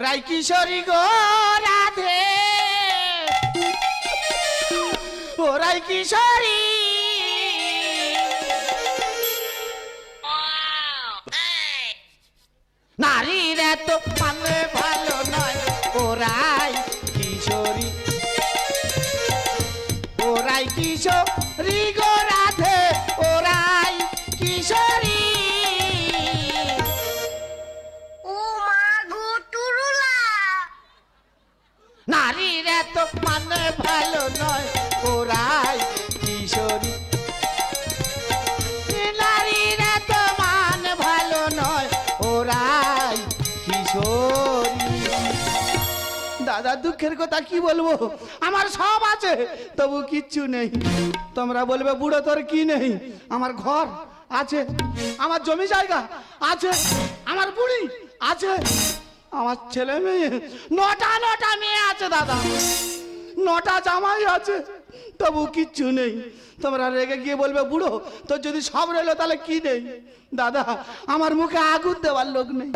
ওরাই কিশোরী গো রাধে। ওরাই কিশোরী। নারীর এত মানে ভালো নয় ওরাই কিশোরী। ওরাই কিশোরী গো ভালো নয় ওরাই কিশোরী। এত মান ভালো নয়, ওরাই কিশোরী। দাদা দুঃখের কথা কি বলব? আমার সব আছে, তবু কিচ্ছু নেই। তোমরা বলবে, বুড়ো তোর কি নেই? আমার ঘর আছে, আমার জমি জায়গা আছে, আমার বুড়ি আছে, আমার ছেলে মেয়ে। নটা নটা মেয়ে আছে, দাদা। নটা জামাই আছে। তবু কিচ্ছু নেই। তোমরা রেগে গিয়ে বলবে, বুড়ো, তোর যদি সব রইল তাহলে কি নেই? দাদা, আমার মুখে আগুন দেওয়ার লোক নেই।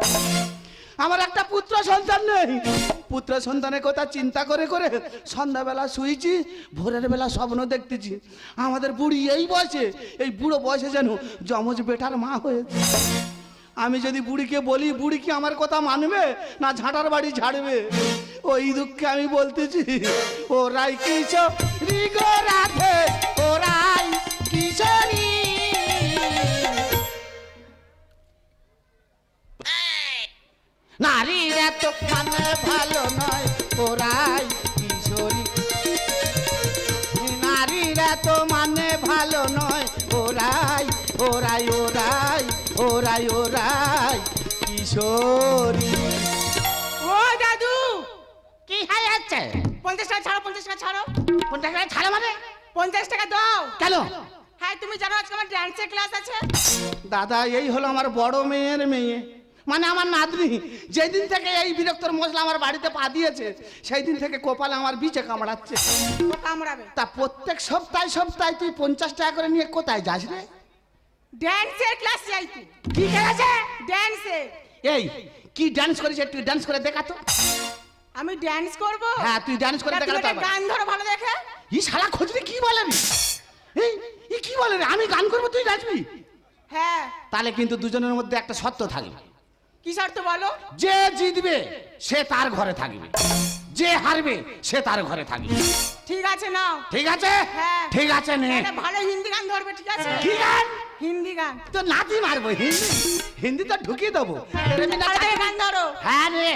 আমার একটা পুত্র সন্তান নেই। পুত্র সন্তানের কথা চিন্তা করে করে সন্ধ্যাবেলা শুয়েছি, ভোরের বেলা স্বপ্ন দেখতেছি। আমাদের বুড়ি এই বয়সে, এই বুড়ো বয়সে যেন যমজ বেটার মা হয়েছে। আমি যদি বুড়িকে বলি, বুড়ি কি আমার কথা মানবে না ঝাঁটার বাড়ি ঝাড়বে? ওই দুঃখে আমি বলতেছি ওরাই কিশোরী গো রাধে কিশোরী। নারীর এত মানে ভালো নয় ওরাই কিশোরী ওরাই ওরাই কিশোরী। ও দাদু কি হয়ে যাচ্ছে পঞ্চাশ টাকা ছাড়ো পঞ্চাশ টাকা ছাড়ো। কোনটা করে ছাড়া মানে? পঞ্চাশ টাকা দাও। কেন? হ্যাঁ তুমি জানো আজকে আমার ডান্সের ক্লাস আছে। দাদা এই হলো আমার বড় মেয়ের মেয়ে। মানে আমার নাতনি যেদিন থেকে এই বিরক্তর মশলা আমার বাড়িতে পা দিয়েছে সেই দিন থেকে কপালে আমার বিচে কামড়াচ্ছে। ও কামড়াবে। তা প্রত্যেক সপ্তাহে সপ্তাহে তুই পঞ্চাশ টাকা করে নিয়ে কোথায় যাস রে? ড্যান্সের ক্লাস যাই তুই। কি খেলেছে ড্যান্সে এই কি ডান্স করেছে তুই ডান্স করে দেখা তো। আমি ড্যান্স করব? হ্যাঁ তুই ডান্স করে দেখা তো গান ধরো ভালো দেখে। ই শালা খোঁজরে কি বলে রে? এই ই কি বলে রে? আমি গান করব তুই নাচবি? হ্যাঁ। তাহলে কিন্তু দুজনের মধ্যে একটা শর্ত থাকবে। কি শর্ত বলো? যে জিতবে সে তার ঘরে থাকবে। যে হারবে সে তার ঘরে থাকবে। ঠিক আছে নাও। ঠিক আছে? হ্যাঁ। ঠিক আছে নে। একটা ভালো হিন্দি গান ধরবে ঠিক আছে? কি গান? হিন্দি গান। তো নাতি মারবো হিন্দি। হিন্দি তো ঢুকিয়ে দেবো। গান ধরো। হ্যাঁ রে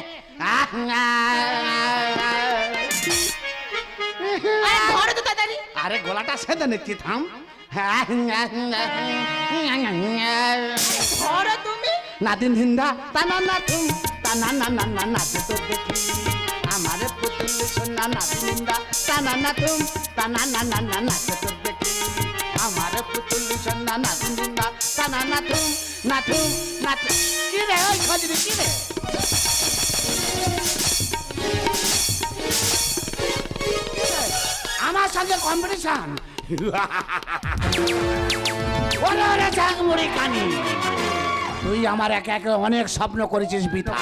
ধরো তো তাড়াতাড়ি। আরে গলাটা সেদে নিচ্ছি থাম? ধরো তুমি। নাদিন হিন্দা তানা না তুম তানা না না না নাচে তো দেখি। আমারে পুতুল রে? সঙ্গে কম্পিটিশন? কানি তুই আমার একে একে অনেক স্বপ্ন করেছিস, বিথা।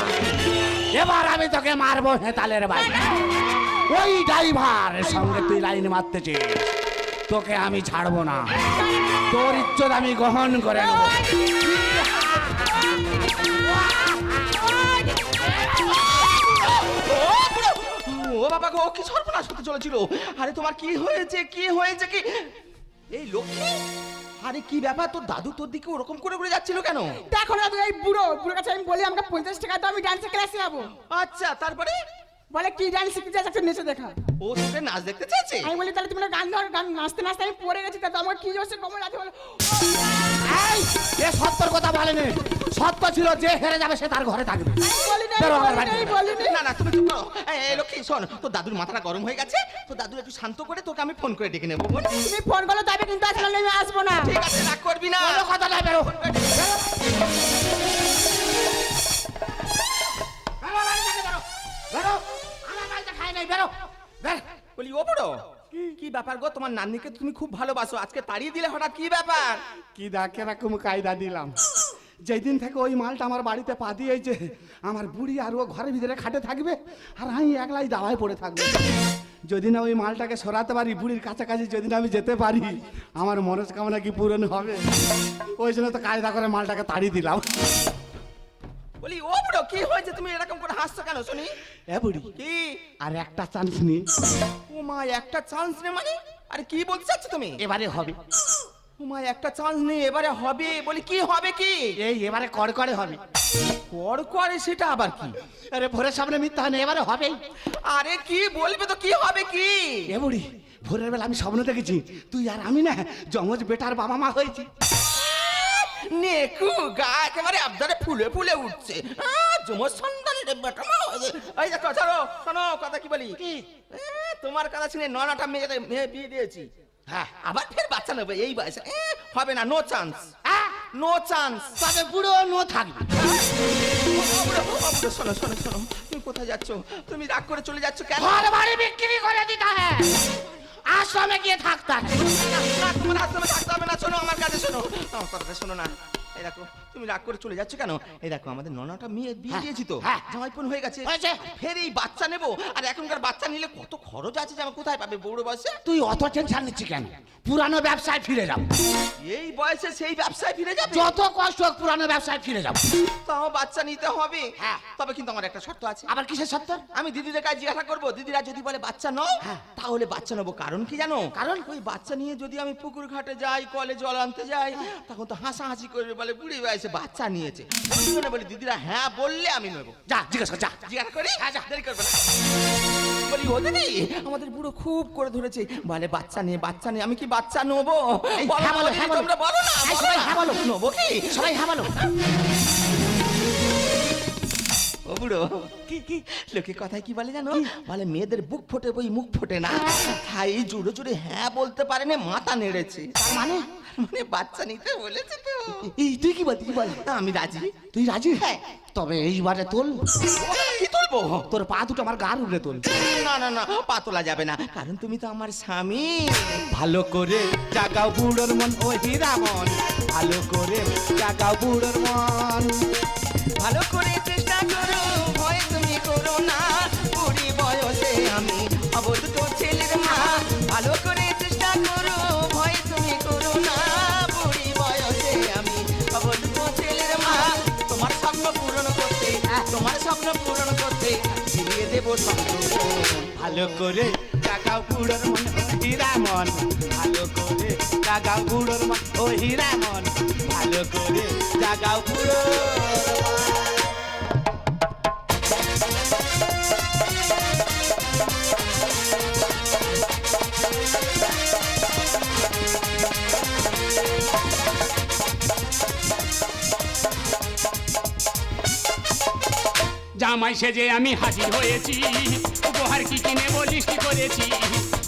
এবার আমি তোকে মারবো হেতালের বাড়ি। ওই ড্রাইভারের সঙ্গে তুই লাইন মারতেছিস। তোকে আমি ছাড়বো না। তোর ইজ্জত আমি গ্রহণ করে নেব। ও বাবা গো কি সর্বনাশ হতে চলেছিল। আরে তোমার কি হয়েছে কি হয়েছে কি? এই লক্ষ্মী আরে কি ব্যাপার? তোর দাদু তোর দিকে ওরকম করে ঘুরে যাচ্ছিল কেন? দেখো না এই বুড়ো বুড়োর কাছে আমি বলি আমাকে পঞ্চাশ টাকা দাও আমি ডান্সের ক্লাসে যাব। আচ্ছা তারপরে? বলে কি ডান্স শিখতে চাই একটা নেচে দেখা। ও তোকে নাচ দেখতে চেয়েছে আমি বলি তাহলে তুমি গান ধর গান নাচতে নাচতে আমি পড়ে গেছি তা আমার কি জোরসে কমল আছে বলো এই এ সত্যর কথা বলেনি। সত্য ছিল যে হেরে যাবে সে তার ঘরে থাকবে। বলি বলি। বলি না না তুমি চুপ করো। এই, লক্ষ্মী শোন তোর দাদুর মাথাটা গরম হয়ে গেছে তোর দাদু একটু শান্ত করে তোকে আমি ফোন করে ডেকে নেব। তুমি ফোন করলে তবে কিন্তু আসলে আমি আসব না। ঠিক আছে রাগ করবি না। কথা নাই বেরো। বলি ও বড়? কি ব্যাপার গো? তোমার নান্নিকে তুমি খুব ভালোবাসো। আজকে তাড়িয়ে দিলে হঠাৎ কি ব্যাপার? কি দা কীরকম কায়দা দিলাম। যেই দিন থেকে ওই মালটা আমার বাড়িতে পা দিয়েছে আমার বুড়ি আর ও ঘরের ভিতরে খাটে থাকবে আর আমি একলাই দাওয়ায় পড়ে থাকব। যদি না ওই মালটাকে সরাতে পারি বুড়ির কাছাকাছি যদি না আমি যেতে পারি আমার মনস্কামনা কি পূরণ হবে? ওই জন্য তো কায়দা করে মালটাকে তাড়িয়ে দিলাম। বলি ও বুড়ো কি হয়েছে? তুমি এরকম করে হাসছো কেন শুনি? এ বুড়ি কি? আর একটা চান্স নি। মা একটা চান্স নে মানে? আরে কি বলতে চাচ্ছ তুমি? এবারে হবে। মা একটা চান্স নেই এবারে হবে বলি কি হবে কি? এই এবারে কর করে হবে। কর করে সেটা আবার কি? আরে ভোরের সামনে মিথ্যা হয় না এবারে হবেই। আরে কি বলবে তো কি হবে কি? এ বুড়ি ভোরের বেলা আমি স্বপ্ন দেখেছি। তুই আর আমি না জমজ বেটার বাবা মা হয়েছি। নেকু গা একেবারে আবদারে ফুলে ফুলে উঠছে। মা হয়েছে। এই দেখো ছাড়ো শোনো কথা কি বলি? কি? তোমার কথা শুনে নটা মেয়ে মেয়ে বিয়ে দিয়েছি। হ্যাঁ। আবার ফের বাচ্চা নেবে এই বয়সে। হবে না নো চান্স নো চান্স তবে বুড়ো নো থাকবে। শোনো শোনো শোনো তুমি কোথায় যাচ্ছ? তুমি রাগ করে চলে যাচ্ছ কেন? ঘর বাড়ি বিক্রি করে দিতে হ্যাঁ। আশ্রমে গিয়ে থাকতাম। না তোমার আশ্রমে থাকতে হবে না, শোনো, আমার কাছে শোনো শোনো না এই দেখো তুমি রাগ করে চলে যাচ্ছ কেন? এই দেখো আমাদের ননাটা মেয়ে বিয়ে হ্যাঁ, দিয়েছি তো। হ্যাঁ। জামাইপন হয়ে গেছে। ফের এই বাচ্চা নেব। আর এখনকার বাচ্চা নিলে কত খরচ আছে কোথায় পাবে বউড়ো বয়সে? তুই অত টেনশন নিচ্ছি কেন? পুরানো ব্যবসায় ফিরে যাব এই বয়সে সেই ব্যবসায় ফিরে যাবে? যত কষ্ট হোক পুরানো ব্যবসায় ফিরে যাব তাও বাচ্চা নিতে হবে। হ্যাঁ। তবে কিন্তু আমার একটা শর্ত আছে। আবার কিসের সত্য আমি দিদিদের কাছে জিজ্ঞাসা করব। দিদিরা যদি বলে বাচ্চা নাও হ্যাঁ। তাহলে বাচ্চা নেব কারণ কি জানো? কারণ? ওই বাচ্চা নিয়ে যদি আমি পুকুর ঘাটে যাই কলে জল আনতে যাই তখন তো হাসাহাসি করবে। বলে বুড়ি বয়সে বাচ্চা নিয়েছে। মনে বলি দিদিরা হ্যাঁ বললে আমি নেব। যা জিজ্ঞাসা যা জিজ্ঞাসা করি হ্যাঁ যা দেরি করবে না। বলি ও দিদি আমাদের বুড়ো খুব করে ধরেছে। বলে বাচ্চা নিয়ে বাচ্চা নিয়ে আমি কি বাচ্চা নেব? হ্যাঁ হ্যাঁ। তোমরা বলো না সবাই হ্যাঁ বলো। নেব কি সবাই হ্যাঁ বলো। ও বুড়ো কি কি? লোকে কথায় কি বলে জানো? বলে মেয়েদের বুক ফোটে বই মুখ ফোটে না। এই জুড়ে জুড়ে হ্যাঁ বলতে পারে না মাথা নেড়েছে। মানে? মানে বাচ্চা নিতে বলেছে তো। এই তুই কি বলছিস বল? আমি রাজি। তুই রাজি? হ্যাঁ। তবে এইবারে তোল। কি তুলবো? তোর পা দুটো আমার গার উপরে তোল। না না না পা তোলা যাবে না। কারণ তুমি তো আমার স্বামী। ভালো করে জাগাও বুড়োর মন ও হীরা মন ভালো করে জাগাও বুড়োর মন। ভালো ভালো করে জাগাও বুড়োর মন ও হীরা মন। ভালো করে জাগাও বুড়োর মন, ও হীরা মন। ভালো করে জাগাও বুড়োর জামাই সেজে আমি হাজির হয়েছি। কি কিনে করেছি?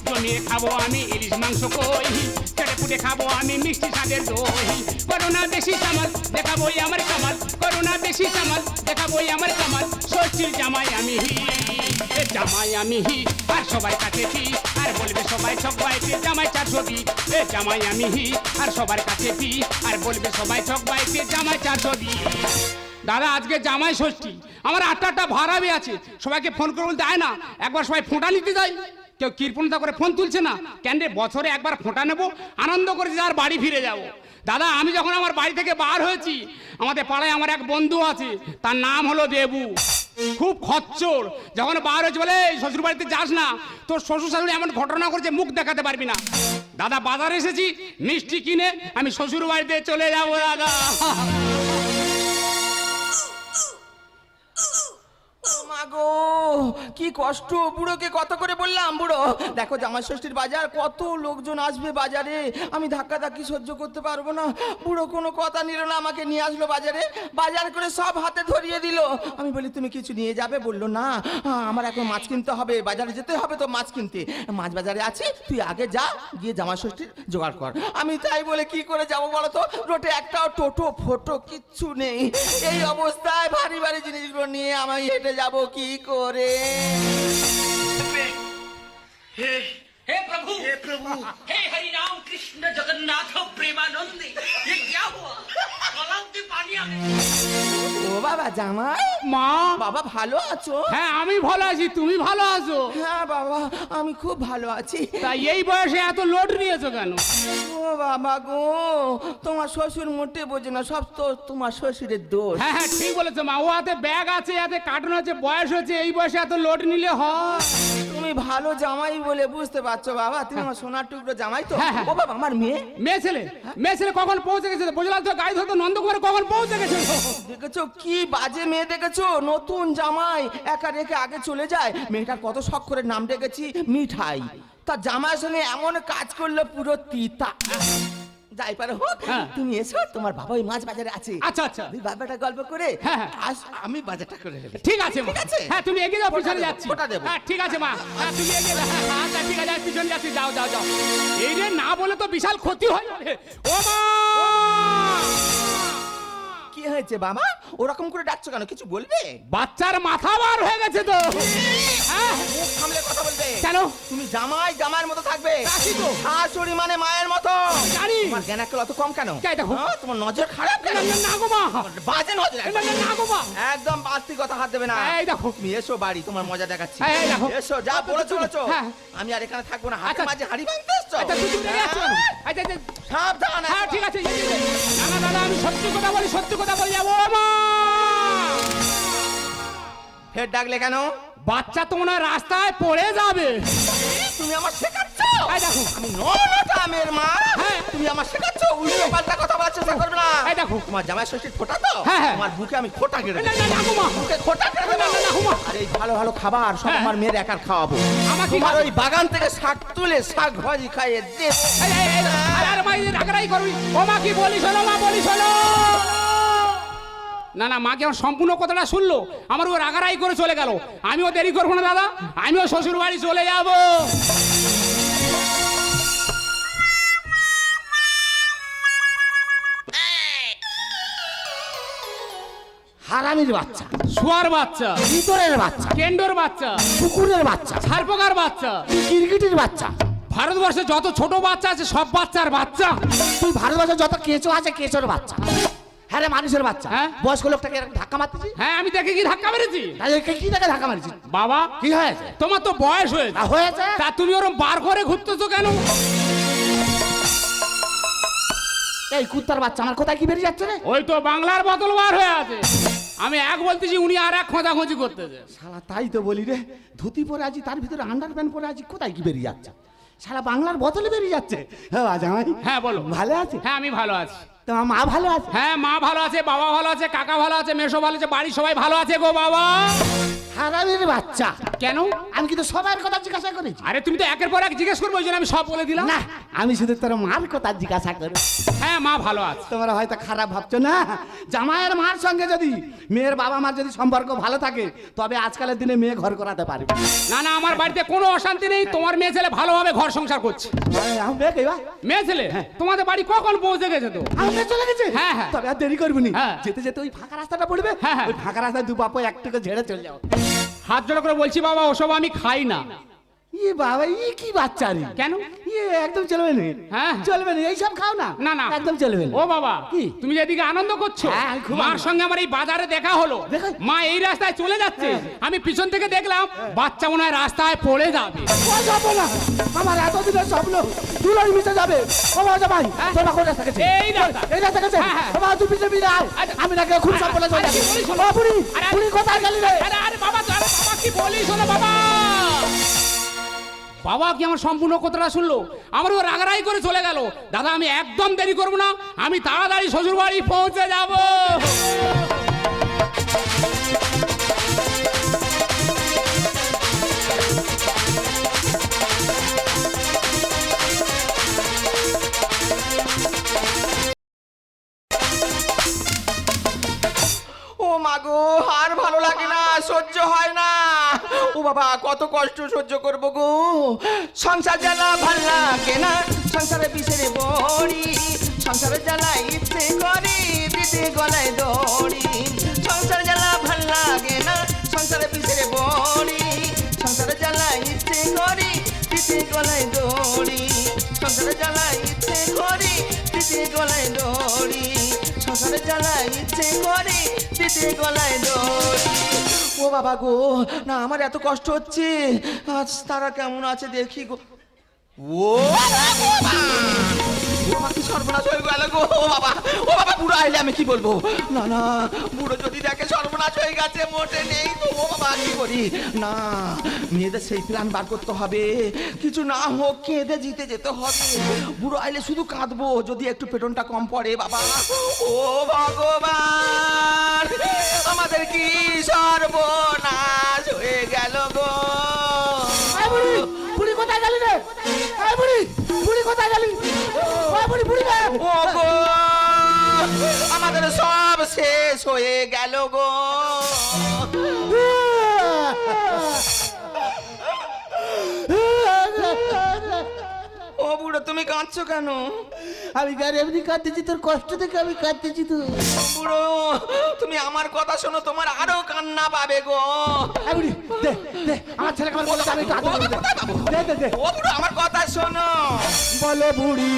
জমিয়ে খাব আমি, ইলিশ মাংস কই? খাব আমি, মিষ্টি স্বাদের দই। করোনা বেশি আমার কামাল। করোনা বেশি আমার কামাল। জামাই আমি জামাই আমি হি, আর সবাই কাছে আর বলবে সবাই সবাইকে জামাই চার ছবি। এ জামাই আমি হি, আর সবার কাছে ফি আর বলবে সবাই সবাইকে জামাই চার ছবি। দাদা, আজকে জামাই ষষ্ঠী। আমার আটটা আটটা ভাড়াবি আছে। সবাইকে ফোন করে বলতে, আয় না, একবার সবাই ফোঁটা নিতে যায় কেউ কৃপণতা করে ফোন তুলছে না। কেন রে, বছরে একবার ফোঁটা নেব? আনন্দ করে আর বাড়ি ফিরে যাব। দাদা, আমি যখন আমার বাড়ি থেকে বার হয়েছি, আমাদের পাড়ায় আমার এক বন্ধু আছে, তার নাম হলো দেবু। খুব খচ্চর। যখন বার হয়েছে বলে, "এই শ্বশুর বাড়িতে যাস না। তোর শ্বশুর শাশুড়ি এমন ঘটনা করছে, মুখ দেখাতে পারবি না। দাদা, বাজারে এসেছি, মিষ্টি কিনে আমি শ্বশুর বাড়িতে চলে যাব, দাদা। গো, কি কষ্ট, বুড়োকে কত করে বললাম, বুড়ো? দেখো জামাই ষষ্ঠীর বাজার, কত লোকজন আসবে বাজারে, আমি ধাক্কা ধাক্কি সহ্য করতে পারব না। বুড়ো কোনো কথা নিল না, আমাকে নিয়ে আসলো বাজারে, বাজার করে সব হাতে ধরিয়ে দিল। আমি বলি, তুমি কিছু নিয়ে যাবে? বলল, না, আমার এখন মাছ কিনতে হবে, বাজারে যেতে হবে তো মাছ কিনতে। মাছ বাজারে আছি, তুই আগে যা, গিয়ে জামাই ষষ্ঠীর জোগাড় কর। আমি তাই বলে কি করে যাব বলো তো? রোটে একটাও টোটো, ফোটো কিচ্ছু নেই। এই অবস্থায় ভারী ভারী জিনিসগুলো নিয়ে আমি হেঁটে যাব কি করে? হে प्रभु हे प्रभु हे हरि राम कृष्ण जगन्नाथ प्रेमानंदी ये क्या हुआ गलाव से पानी आ गया ও বাবা জামাই মা বাবা ভালো আছো হ্যাঁ আমি ভালো আছি তুমি ভালো আছো হ্যাঁ বাবা আমি খুব ভালো আছি তাই এই বয়সে এত লোড নিয়েছো কেন ও বাবা গো তোমার শ্বশুর মোটে বোঝে না সব তো তোমার শ্বশুরের দোষ হ্যাঁ হ্যাঁ ঠিক বলেছো মা ও হাতে ব্যাগ আছে হাতে কার্টুন আছে বয়স হচ্ছে এই বয়সে এত লোড নিলে হয় তুমি ভালো জামাই বলে বুঝতে পারছ বাবা? তুমি আমার সোনার টুকরো জামাই তো? হ্যাঁ, হ্যাঁ। ও বাবা আমার মেয়ে? মেয়ে ছেলে মেয়ে ছেলে কখন পৌঁছে গেছে? বুঝলাম তো গাড়ি ধরতে নন্দকুমারে কখন পৌঁছে গেছে? দেখেছ কি বাজে মেয়ে দেখেছ? নতুন জামাই একা রেখে আগে চলে যায়। মেয়েটার কত শখ করে নাম ডেকেছি মিঠাই। তা জামাই সঙ্গে এমন কাজ করল পুরো তিতা। যাই পারো। হোক হ্যাঁ। তুমি এসো তোমার বাবা ওই মাছ বাজারে আছে। আচ্ছা আচ্ছা। তুমি বাবাটা গল্প করে হ্যাঁ, হ্যাঁ। আমি বাজারটা করে নেব। ঠিক আছে ঠিক আছে? হ্যাঁ তুমি এগিয়ে যাও পিছনে যাচ্ছি। ওটা দেব। হ্যাঁ ঠিক আছে মা। হ্যাঁ তুমি এগিয়ে যাও। হ্যাঁ, আচ্ছা ঠিক আছে পিছনে যাচ্ছি। যাও যাও যাও। এই রে না বলে তো বিশাল ক্ষতি হয়। ও মা! হয়েছে বাবা? ওরকম করে ডাকছো কেন? কিছু বলবে? বাচ্চার মাথা বার হয়ে গেছে তো। হ্যাঁ মুখ সামলে কথা বলবে। কেন? তুমি জামাই জামাইয়ের মতো থাকবে। শাশুড়ি মানে মায়ের মতো। জানি। তোমার অত কম কেন? দেখো? হ্যাঁ, তোমার নজর খারাপ কেন? না, না, না গো মা। বাজে নজর না, না, না গো মা। একদম বাড়তি কথা হাত দেবে না। এই দেখো। তুমি এসো বাড়ি তোমার মজা দেখাচ্ছি। এই, এই দেখো। এসো যা বলেছ বলেছ। হ্যাঁ। আমি আর এখানে থাকব না। হাতে আচ্ছা। মাঝে হাড়ি ভাঙতে এসছো? আচ্ছা তুমি আচ্ছা আচ্ছা সাবধান হ্যাঁ ঠিক আছে না না না, আমি সত্যি কথা বলি সত্যি কথা বলি যাব মা ফের ডাকলে কেন? বাচ্চা তো মনে রাস্তায় পড়ে যাবে। তুমি আমার শেখাচ্ছ? এই দেখো। আমি নটা আমের মা। হ্যাঁ। তুমি আমার শেখাচ্ছ? উল্টো পাল্টা কথা বলার চেষ্টা করবে না। এই দেখো। তোমার জামাই ষষ্ঠীর ফোটা তো? হ্যাঁ, হ্যাঁ। তোমার বুকে আমি ফোটা কেটে না, না, না, গো মা। বুকে ফোটা কেটে না, না, না, গো মা। এই ভালো ভালো খাবার সব হ্যাঁ। আমার মেয়ের একার খাওয়াবো। আমার তোমার ওই বাগান থেকে শাক তুলে শাক ভাজি খাইয়ে এই, আরে, আরে, মা, এই যে করবি। ও মা কি বলিস হলো মা বলিস হলো? না না মাকে আমার সম্পূর্ণ কথাটা শুনলো। আমার ও রাগারাই করে চলে গেল। আমিও দেরি করব না দাদা। আমিও শ্বশুর বাড়ি চলে যাব। হারামির বাচ্চা। শুয়ার বাচ্চা। ইঁদুরের বাচ্চা। কেন্ডোর বাচ্চা। কুকুরের বাচ্চা। ছারপোকার বাচ্চা। গিরগিটির বাচ্চা। ভারতবর্ষে যত ছোট বাচ্চা আছে সব বাচ্চার বাচ্চা। তুই ভারতবর্ষে যত কেঁচো আছে কেঁচোর বাচ্চা। হ্যাঁ রে মানুষের বাচ্চা। হ্যাঁ? বয়স্ক লোকটাকে এরকম ধাক্কা মারতেছি? হ্যাঁ আমি দেখে কি ধাক্কা মেরেছি? তাই একে কি দেখে ধাক্কা মারছিস বাবা কি হয়েছে? তোমার তো বয়স হয়েছে। হয়েছে? তা তুমি ওরম বার করে ঘুরতেছো কেন? এই কুত্তার বাচ্চা আমার কোথায় কি বেরিয়ে যাচ্ছে রে? ওই তো বাংলার বোতল বার হয়ে আছে। আমি এক বলতেছি উনি আর এক খোঁজাখুঁজি করতেছে। শালা তাই তো বলি রে। ধুতি পরে আছি তার ভিতরে আন্ডার প্যান্ট পরে আছি কোথায় কি বেরিয়ে যাচ্ছে? সারা বাংলার বোতলে বেরিয়ে যাচ্ছে। হ্যাঁ জামাই হ্যাঁ বলো। ভালো আছে? হ্যাঁ আমি ভালো আছি। তোমার মা ভালো আছে? হ্যাঁ মা ভালো আছে বাবা ভালো আছে কাকা ভালো আছে মেসো ভালো আছে বাড়ির সবাই ভালো আছে গো বাবা। হারামির বাচ্চা। কেন? আমি কিন্তু সবার কথা জিজ্ঞাসা করেছি। আরে তুমি তো একের পর এক জিজ্ঞেস করব ওই জন্য আমি সব বলে দিলাম। না আমি শুধু তোর মার কথা জিজ্ঞাসা করি হ্যাঁ মা ভালো আছে। তোমরা হয়তো খারাপ ভাবছ না? জামাইয়ের মার সঙ্গে যদি মেয়ের বাবা মার যদি সম্পর্ক ভালো থাকে তবে আজকালের দিনে মেয়ে ঘর করাতে পারবে। না না আমার বাড়িতে কোনো অশান্তি নেই। তোমার মেয়ে ছেলে ভালোভাবে ঘর সংসার করছে। আরে, আমি মেয়ে? মেয়ে ছেলে? তোমাদের বাড়ি কখন পৌঁছে গেছে তো? আমি মেয়ে চলে গেছে হ্যাঁ, হ্যাঁ। তবে আর দেরি করবি নি হ্যাঁ। যেতে যেতে ওই ফাঁকা রাস্তাটা পড়বে হ্যাঁ, হ্যাঁ। ওই ফাঁকা রাস্তায় দু বাপ একটুকু ঝেড়ে চলে যাও হাত জোড়া করে বলছি বাবা ওসব আমি খাই না ই বাবা ই কি বাচ্চা রে কেন ইয়ে একদম চলবে না হ্যাঁ। চলবে না এইসব খাও না না না একদম চলবে না ও বাবা কি? তুমি যেদিকে আনন্দ করছ হ্যাঁ, মার সঙ্গে আমার এই বাজারে দেখা হলো মা এই রাস্তায় চলে যাচ্ছে হ্যাঁ। আমি পিছন থেকে দেখলাম বাচ্চা মনে হয় রাস্তায় পড়ে যাবে যাব না আমার এতদিনের স্বপ্ন দুলাই মিশে যাবে ও জামাই হ্যাঁ। তোমরা কোন রাস্তা গেছে এই রাস্তা। এই রাস্তা গেছে হ্যাঁ। ও মা তুই পিছে পিছে আয় আচ্ছা। আমি নাকি খুব সব বলে চলে যাব? ও বুড়ি। বুড়ি কোথায় গেলি রে আরে আরে বাবা আরে বাবা কি বলিস শোনো বাবা বাবা কি আমার সম্পূর্ণ কথাটা শুনলো? আমার ও রাগারাই করে চলে গেল। দাদা, আমি একদম দেরি করব না। আমি তাড়াতাড়ি শ্বশুর বাড়ি পৌঁছে যাব। ও মাগো আর ভালো লাগে না, সহ্য হয় না। ও বাবা, কত কষ্ট সহ্য করব গো। সংসার জ্বালা ভালো লাগে না, সংসারে বিষের বড়ি, সংসারে জ্বালা ইচ্ছে করি দিতে গলায় দড়ি। সংসার জ্বালা ভালো লাগে না, সংসারে বিষের বড়ি, সংসারে জ্বালা ইচ্ছে করি দিতে গলায় দড়ি। জ্বালায় ইচ্ছে করি দিতে গলায় দড়ি। সংসারে জ্বালায় ইচ্ছে করে, দিতে গলায় ও বাবা গো, না, আমার এত কষ্ট হচ্ছে। আজ তারা কেমন আছে দেখি গো। ও বাবা! সর্বনাশ হয়ে গেল গো, ও বাবা ও বাবা, বুড়ো আইলে আমি কি বলব? না না, বুড়ো যদি দেখে সর্বনাশ হয়ে গেছে, মোটে নেই তো, ও বাবা, কি করি? না, মেয়েদের সেই প্ল্যান বার করতে হবে। কিছু না হোক, কেঁদে জিতে যেতে হবে। বুড়ো আইলে শুধু কাঁদবো, যদি একটু পেটনটা কম পড়ে, বাবা। ও ভগবান, আমাদের কি সর্বনাশ হয়ে গেল গো? বুড়ি কোথায় গেলি রে? বুড়ি বুড়ি কোথায় গেলি? ওই বুড়ি বুড়ি ও গো আমাদের সব শেষ হয়ে গেল গো। ও বুড়ো তুমি কাঁদছো কেন? আমি গাড়ি এমনি কাঁদতেছি তোর কষ্ট থেকে আমি কাঁদতেছি তো। বুড়ো তুমি আমার কথা শোনো তোমার আরও কান্না পাবে গো। দে দে আমার ছেলেকে আমার বলে আমি দে। দে দে দে। ও বুড়ো আমার কথা শোনো। বলে বুড়ি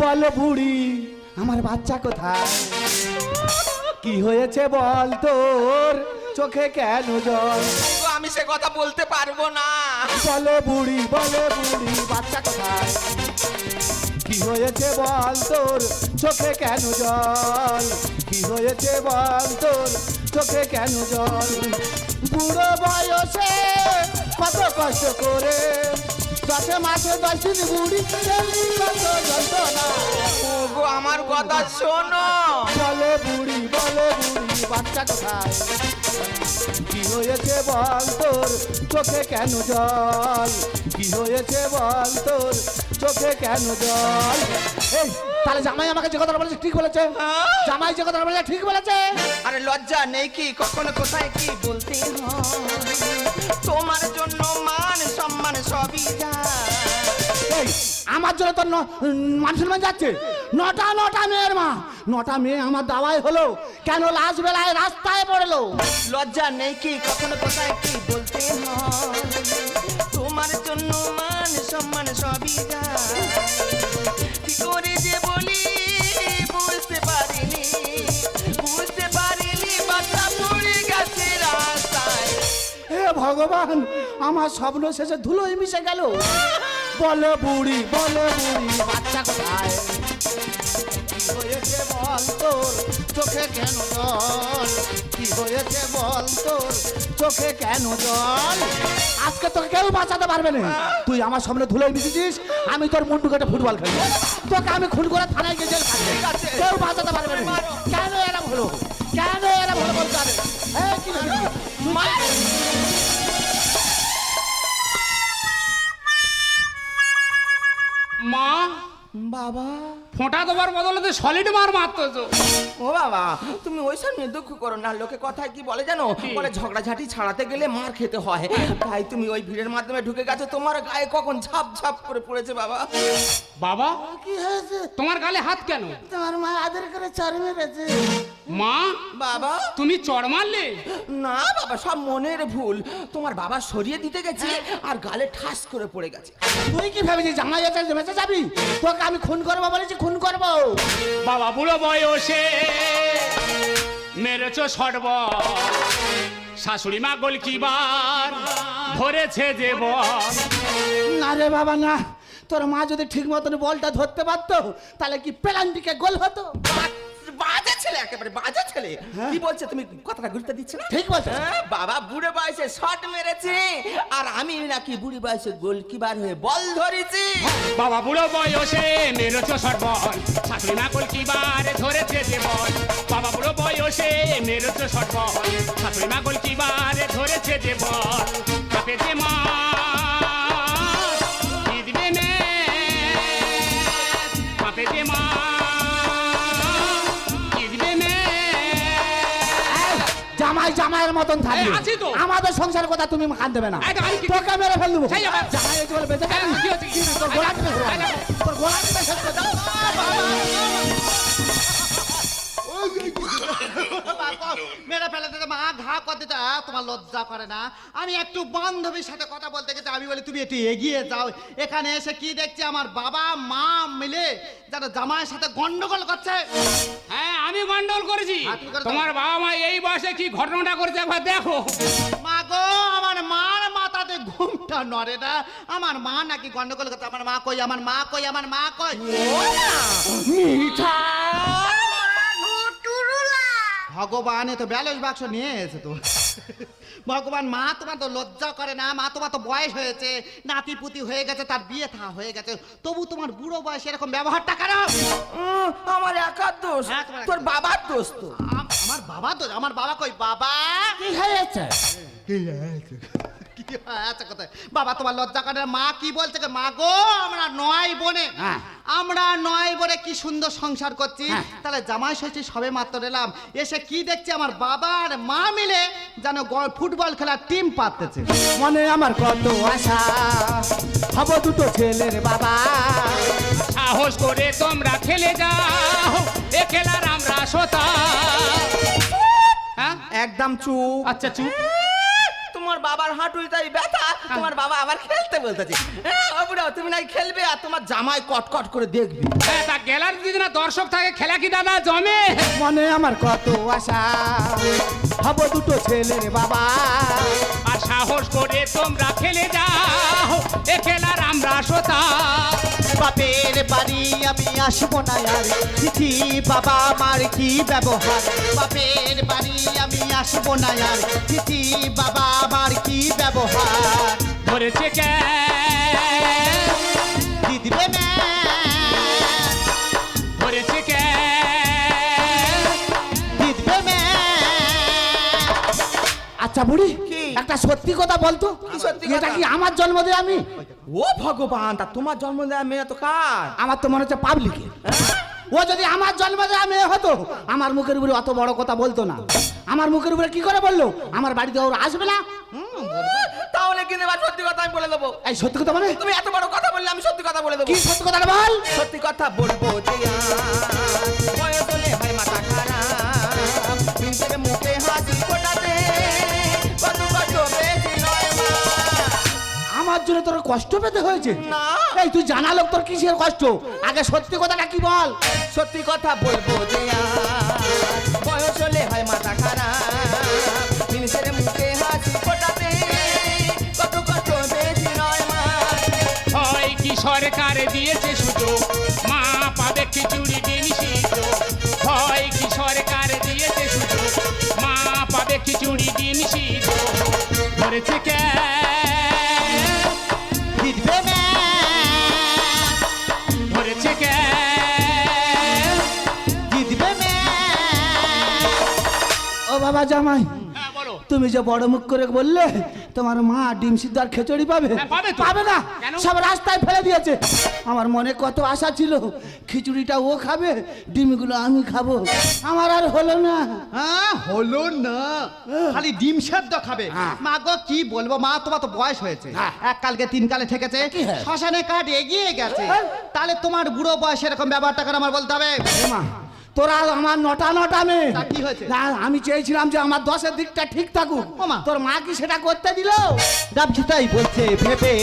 বলে বুড়ি আমার বাচ্চা কোথায়? কি হয়েছে বল তোর চোখে কেন জল? সে কথা বলতে পারব না। বলে বুড়ি বলে বুড়ি, বাচ্চা কোথায়? কি হয়েছে বল তোর চোখে কেন জল? কি হয়েছে বল তোর চোখে কেন জল? বুড়ো বয়সে কত কষ্ট করে দশে মাসে দশ দিন বুড়ি কত যন্ত্রণা। গো আমার কথা শোনো। বলে বুড়ি বলে বুড়ি বাচ্চা কোথায়? কি হয়েছে বল তোর চোখে কেন জল? কি হয়েছে বল তোর চোখে কেন জল? এই তাহলে জামাই আমাকে যে কথাটা বলেছে ঠিক বলেছে। জামাই যে কথাটা বলেছে ঠিক বলেছে। আরে লজ্জা নেই কি কখনো কোথায় কি বলতে হয়? তোমার জন্য মান সম্মান সবই যায়। এই আমার জন্য তোর মানুষের মান যাচ্ছে। নটা নটা মেয়ের মা। নটা মেয়ে আমার দাওয়াই হলো। কেন লাশ বেলায় রাস্তায় পড়ল? লজ্জা নেই কি কখনো কোথায় কি বলতে তোমার জন্য মান সম্মান সবই যায়। কি করে যে বলি বুঝতে পারিনি। বুঝতে পারিনি বাচ্চা পড়ে গেছে রাস্তায়। হে ভগবান আমার স্বপ্ন শেষে ধুলোয় মিশে গেল। বলে বুড়ি বলে বুড়ি বাচ্চা কোথায়? কি হয়েছে বল তোর? চোখে কেন জল? কি হয়েছে বল তোর? চোখে কেন জল? আজকে তোকে কেউ বাঁচাতে পারবে না। তুই আমার সামনে ধুলোয় মিশেছিস আমি তোর মুন্ডু কেটে ফুটবল খেলি তোকে আমি খুন করে থানায় গিয়ে জেল খাচ্ছি কেউ বাঁচাতে পারবে না। কেন এরম হলো? কেন এরম হলো বলতে হবে এই কি হলো? মা বাবা ফোঁটা দেওয়ার বদলে তো সলিড মার মারতো ও বাবা তুমি ওই সব নিয়ে দুঃখ করো না লোকে কথায় কি বলে জানো? বলে ঝগড়াঝাটি ছাড়াতে গেলে মার খেতে হয়। তাই তুমি ওই ভিড়ের মাধ্যমে ঢুকে গেছো। তোমার গায়ে কখন ঝাপ ঝাপ করে পড়েছে বাবা। বাবা কি হয়েছে? তোমার গালে হাত কেন? তোমার মা আদর করে চর মেরেছে। মা? বাবা? তুমি চড় মারলে? না বাবা সব মনের ভুল। তোমার বাবা সরিয়ে দিতে গেছে আর গালে ঠাস করে পড়ে গেছে। তুই কি ভেবেছিস জামাই আছে বেঁচে যাবি? তোকে আমি খুন করব বলেছি খুন করব। বাবা বুড়ো বয়সে মেরেছ সর্ব। শাশুড়ি মা গোলকিবার ধরেছে যে বল না রে বাবা না। তোর মা যদি ঠিক মতন বলটা ধরতে পারতো তাহলে কি পেলান্টিকে গোল হতো? ছেলে একেবারে বাজে ছেলে। কি বলছে? তুমি কথাটা গুরুত্ব দিচ্ছ না? ঠিক বলছে। হ্যাঁ, বাবা বুড়ো বয়সে শট মেরেছে আর আমি নাকি বুড়ি বয়সে গোলকিপার হয়ে বল ধরেছি। বাবা বুড়ো বয়সে মেরেছ সর্বল শাশুড়ি মা গোলকিবার ধরেছে যে বল। বাবা বুড়ো বয়সে মেরেছ সর্বল শাশুড়ি মা গোলকিবার ধরেছে যে বল। কাপে যে মা জামাই জামাইয়ের মতন থাকবে। আমাদের সংসারের কথা তুমি কান দেবে না তোকে মেরে ফেল দেবো জামাই হয়েছে বলে বেঁচে কি হচ্ছে, কি হচ্ছে? তোর গোলাপ। তোর গোলা টিপে শেষ করে দেবো। মেরে ফেলে মা ঘা করতে তোমার লজ্জা করে না। আমি একটু বান্ধবীর সাথে কথা বলতে গেছি আমি বলি তুমি একটু এগিয়ে যাও। এখানে এসে কি দেখছি? আমার বাবা মা মিলে যারা জামাইয়ের সাথে গন্ডগোল করছে। হ্যাঁ আমি গন্ডল করেছি। হ্যাঁ, তুমি করে তোমার বাবা মা এই বয়সে কি ঘটনাটা করেছে একবার দেখো। মা গো আমার মার মাথাতে ঘুমটা নড়ে না। আমার মা নাকি গন্ডগোল করছে? আমার মা কই? আমার মা কই? আমার মা কই? টুরুলা ভগবান এ তো ব্যালেন্স বাক্স নিয়ে এসে তো। ভগবান মা তোমার তো লজ্জা করে না মা তোমার তো বয়স হয়েছে নাতি পুতি হয়ে গেছে তার বিয়ে থা হয়ে গেছে তবু তোমার বুড়ো বয়সে এরকম ব্যবহারটা কেন? আমার একার দোষ হ্যাঁ, তোর বাবার দোষ তো। আমার বাবা তো আমার বাবা কই বাবা? কি হয়েছে? কি আচ্ছা কোথায়? বাবা তোমার লজ্জা করে মা কি বলছে মা গো আমরা নয় বনে। হ্যাঁ। আমরা নয় বনে কি সুন্দর সংসার করছি। হ্যাঁ। তাহলে জামাই ষষ্ঠী সবে মাত্র এলাম। এসে কি দেখছি? আমার বাবা আর মা মিলে যেন ফুটবল খেলার টিম পাততেছে। মনে আমার কত আশা। হব দুটো ছেলের বাবা। সাহস করে তোমরা খেলে যাও। এ খেলার আমরা শ্রোতা হ্যাঁ? একদম চুপ। আচ্ছা চুপ। তোমার বাবার হাঁটুই তাই ব্যথা তোমার বাবা আবার খেলতে বলতেছে। হ্যাঁ, ও তুমি নাই খেলবে? আর তোমার জামাই কটকট করে দেখবে। হ্যাঁ, তা গেলার যদি না দর্শক থাকে খেলা কি দাদা জমে? মনে আমার কত আশা। হব দুটো ছেলের বাবা। আর সাহস করে তোমরা খেলে যাও। এ খেলার আমরা শ্রোতা। বাপের বাড়ি আমি আসব না আর চিঠি বাবা আমার কি ব্যবহার? বাপের বাড়ি আমি আসব না আর চিঠি বাবা আমার কি ব্যবহার? ধরেছে কে? দি দিবে না ধরেছে কে? দি দিবে না আচ্ছা বুড়ি কি? একটা সত্যি কথা বলতো? কি সত্যি এটা কি আমার জন্মদিন আমি? ও ভগবান তা তোমার জন্ম দেওয়া মেয়ে তো কার? আমার তো মনে হচ্ছে পাবলিকের ও যদি আমার জন্মদিন মেয়ে হতো আমার মুখের উপরে অত বড় কথা বলতো না। আমার মুখের উপরে কি করে বলল? আমার বাড়িতে ওর আসবে না। তাহলে কিন্তু এবার সত্যি কথা আমি বলে দেবো। এই সত্যি কথা মানে? তুমি এত বড় কথা বললে আমি সত্যি কথা বলে দেবো। কি সত্যি কথাটা বল? সত্যি কথা বলব কষ্ট পেতে হয়েছে? না। এই তুই জানালো তোর কিসের কষ্ট? আগে সত্যি কথাটা কি বল? সত্যি কথা বলব যে বয়স হলে হয় মাথা খারাপ। নিজের মুখে হাসি ফোটাতে কত কষ্ট পেয়েছি নয় মা। হয় কি সরকার দিয়েছে সুযোগ? জামাই হ্যাঁ তুমি যে বড় মুখ করে বললে তোমার মা ডিম সিদ্ধ আর খেচড়ি পাবে? হ্যাঁ, পাবে না। সব রাস্তায় ফেলে দিয়েছে। আমার মনে কত আশা ছিল খিচুড়িটা ও খাবে ডিমগুলো আমি খাব। আমার আর হলো না। হ্যাঁ হলো না। খালি ডিম সেদ্ধ খাবে। মা গো কি বলব? মা তোমার তো বয়স হয়েছে। হ্যাঁ। এক কালকে তিন কালে ঠেকেছে? শ্মশানে কাঠ এগিয়ে গেছে। তাহলে তোমার বুড়ো বয়স এরকম ব্যাপারটা করে আমার বলতে হবে? মা তোরা আমার নটা নটা মেয়ে কি হয়েছে? আমি চেয়েছিলাম যে আমার দশের দিকটা ঠিক থাকুক। তোর মা কি সেটা করতে দিল? ডাবছিটাই বলছে ভেবে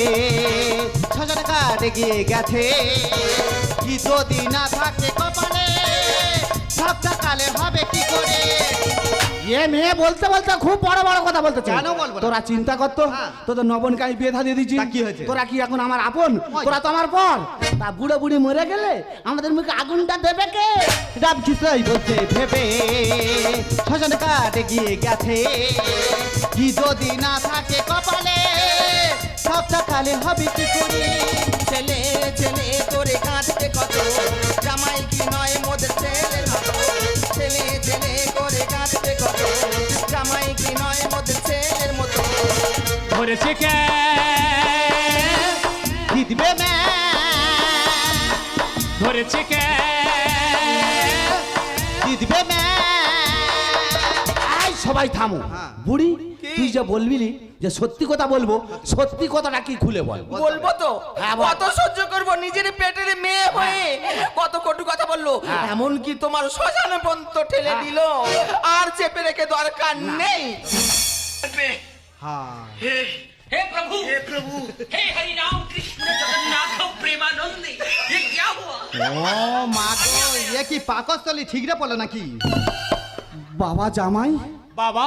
শ্মশানে কাটে গিয়ে গেছে। কি যদি না থাকে কপালে সবটা কালে হবে কি করে? এ মেয়ে বলতে বলতে খুব বড় বড় কথা বলতে চায়। কেন বলব না? তোরা চিন্তা করতো হ্যাঁ। তোদের নবনকে আমি বিয়ে দিয়ে দিচ্ছি তা কি হয়েছে? তোরা কি এখন আমার আপন? তোরা তো আমার পর তা বুড়ো বুড়ি মরে গেলে আমাদের মুখে আগুনটা দেবে কে? বলছে ভেবে শ্মশানে কাঠ এগিয়ে গেছে। কি যদি না থাকে কপালে সবটা কালে হবে কি করে? ছেলে ছেলে করে কাঁদতে কত? জামাই কি নয় জামাই কি নয় মোদের ছেলের মতো? ধরেছে কে? কি দিবে না। ধরেছে কে? এই সবাই থামো। হ্যাঁ। বুড়ি? তুই যে বলবিলি যে সত্যি কথা বলবো সত্যি কথাটা কি খুলে বল বলবো তো হ্যাঁ, বল। কত সহ্য করব নিজের পেটের মেয়ে হয়ে কত কটু কথা বললো হ্যাঁ। এমন কি তোমার শ্মশানে পর্যন্ত ঠেলে দিল আর চেপে রেখে দরকার নেই হ্যাঁ हे हे प्रभु हे प्रभु हे हरि राम कृष्ण जगन्नाथ प्रेमानंदी ये क्या हुआ ও মা গো এ কি পাকস্থলী ঠিকরে পড়লো নাকি বাবা জামাই বাবা।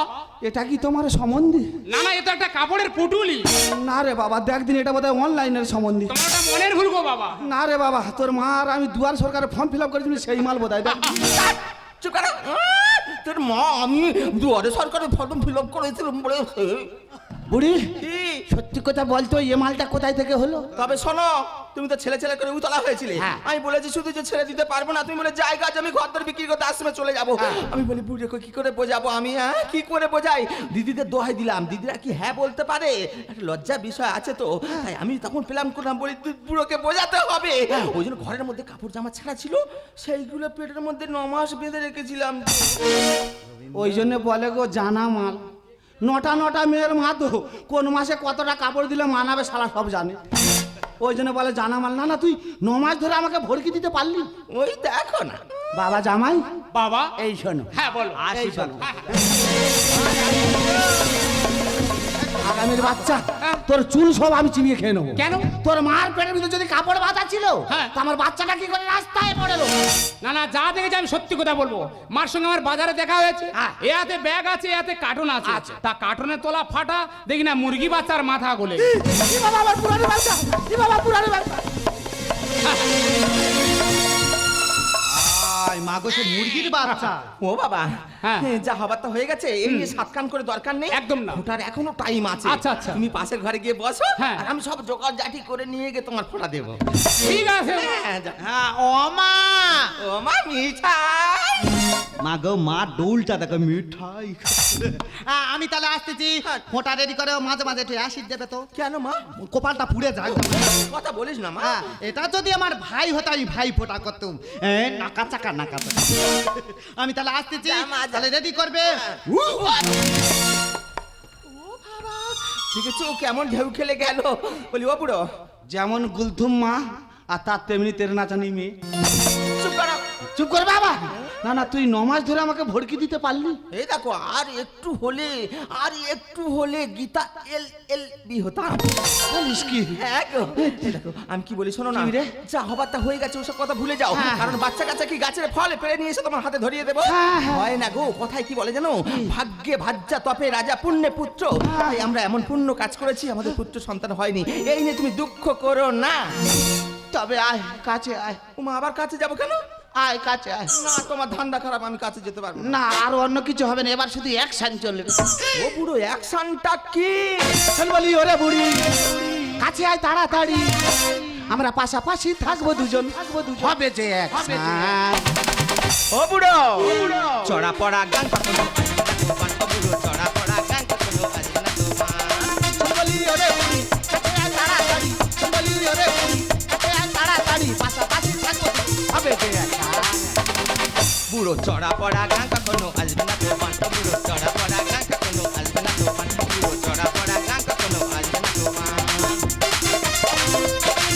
এটা কি তোমার সম্বন্ধে? না না এটা একটা কাপড়ের পুটুলি। না রে বাবা দেখ দিন এটা বোধহয় অনলাইনের সম্বন্ধে। তোমার ওটা মনের ভুল গো বাবা। না রে বাবা তোর মা আর আমি দুয়ার সরকারে ফর্ম ফিল আপ করেছিলাম সেই মাল বোধ হয় দেখ। চুপ করো। তোর মা আমি দুয়ারে সরকারের ফর্ম ফিল আপ করেছিলাম বলে বুড়ি? সত্যি কথা বলতো এ মালটা কোথায় থেকে হলো? তবে শোনো তুমি তো ছেলে ছেলে করে উতলা হয়েছিলে। হ্যাঁ। আমি বলেছি শুধু যে ছেড়ে দিতে পারব না তুমি বলে জায়গা জমি ঘর দর বিক্রি করতে আশ্রমে চলে যাব। হ্যাঁ। আমি বলি বুড়িকে কি করে বোঝাবো আমি হ্যাঁ? কি করে বোঝাই? দিদিদের দোহাই দিলাম। দিদিরা কি হ্যাঁ বলতে পারে? একটা লজ্জার বিষয় আছে তো। হ্যাঁ। তাই আমি তখন প্ল্যান করলাম বলি বুড়োকে বোঝাতে হবে। ওই জন্য ঘরের মধ্যে কাপড় জামা ছাড়া ছিল সেইগুলো পেটের মধ্যে ন মাস বেঁধে রেখেছিলাম। ওই জন্য বলে গো জানা মাল। নটা নটা মেয়ের মা তো কোন মাসে কতটা কাপড় দিলে মানাবে সারা সব জানে। ওই জন্য বলে জানা মাল না না তুই ন মাস ধরে আমাকে ভরকি দিতে পারলি? ওই দেখো না। বাবা জামাই বাবা? এই শোনো হ্যাঁ বলো। এই শোনো। আগামীর বাচ্চা। তোর চুল সব আমি চিবিয়ে খেয়ে নেব। কেন? তোর মার পেটের ভিতরে যদি কাপড় বাঁধা ছিল হ্যাঁ। তা আমার বাচ্চাটা কি করে রাস্তায় পড়েলো না না যা দেখেছি আমি সত্যি কথা বলব। মার সঙ্গে আমার বাজারে দেখা হয়েছে। হ্যাঁ। এ হাতে ব্যাগ আছে এ হাতে কার্টুন আছে। তা কার্টুনের তোলা ফাটা দেখি না মুরগি বাচ্চার মাথা গোলে কি বাবা আমার পুরানো বাচ্চা। কি বাবা পুরানো বাচ্চা। আয় মা গো সে মুরগির বাচ্চা ও বাবা হ্যাঁ। হ্যাঁ, যা হবার তো হয়ে গেছে এই নিয়ে সাতকান করে দরকার নেই একদম না। ওটার এখনও টাইম আছে আচ্ছা, আচ্ছা। তুমি পাশের ঘরে গিয়ে বসো হ্যাঁ। আর আমি সব জোগাড় জাটি করে নিয়ে গিয়ে তোমার ফোটা দেবো ঠিক আছে হ্যাঁ। হ্যাঁ ও মা গো মা ডোলটা দেখো মিঠাই আমি তাহলে আসতেছি। ফোঁটা রেডি করে মাঝে মাঝে একটু অ্যাসিড দেবে তো। কেন মা? কপালটা পুড়ে যায় কথা বলিস না মা। এটা যদি আমার ভাই হতো আমি ভাই ফোটা করতাম। নাকা চাকা নাকা আমি তাহলে আসতেছি। তাহলে রেডি করবে। ঠিক আছে ও কেমন ঢেউ খেলে গেল? বলি ও বুড়ো। যেমন গুলথুম মা আর তার তেমনি তের নাচানি মেয়ে। চুপ করো। চুপ করে বাবা। না না তুই ন মাস ধরে আমাকে ভড়কি দিতে পারলি? এই দেখো আর একটু হলে আর একটু হলে গীতা এল এল বি হতাম বলিস কি? হ্যাঁ গো। এই দেখো, আমি কি বলি শোনো না রে? যা হবার তা হয়ে গেছে ওসব কথা ভুলে যাও। হ্যাঁ, কারণ বাচ্চা কাচ্চা কি গাছের ফল পেড়ে নিয়ে এসে তোমার হাতে ধরিয়ে দেবো? হ্যাঁ, হ্যাঁ। হয় না গো কথায় কি বলে জানো? ভাগ্যে ভাজ্যা তপে রাজা পুণ্যে পুত্র। তাই আমরা এমন পুণ্য কাজ করেছি আমাদের পুত্র সন্তান হয়নি। এই নিয়ে তুমি দুঃখ করো না। তবে আয় কাছে আয়। উমা আবার কাছে যাব কেন? আয় কাছে আয়। না তোমার ধান্দা খারাপ আমি কাছে যেতে পারব না। আরও অন্য কিছু হবে না এবার শুধু অ্যাকশন চলবে। ও বুড়ো অ্যাকশনটা কি? চল বলি ওরে বুড়ি। কাছে আয় তাড়াতাড়ি। আমরা পাশাপাশি থাকব দুজন। থাকব দুজন। হবে যে এক ও বুড়ো! চড়া পড়া গান বুড়ো চড়া পড়া গান কখনো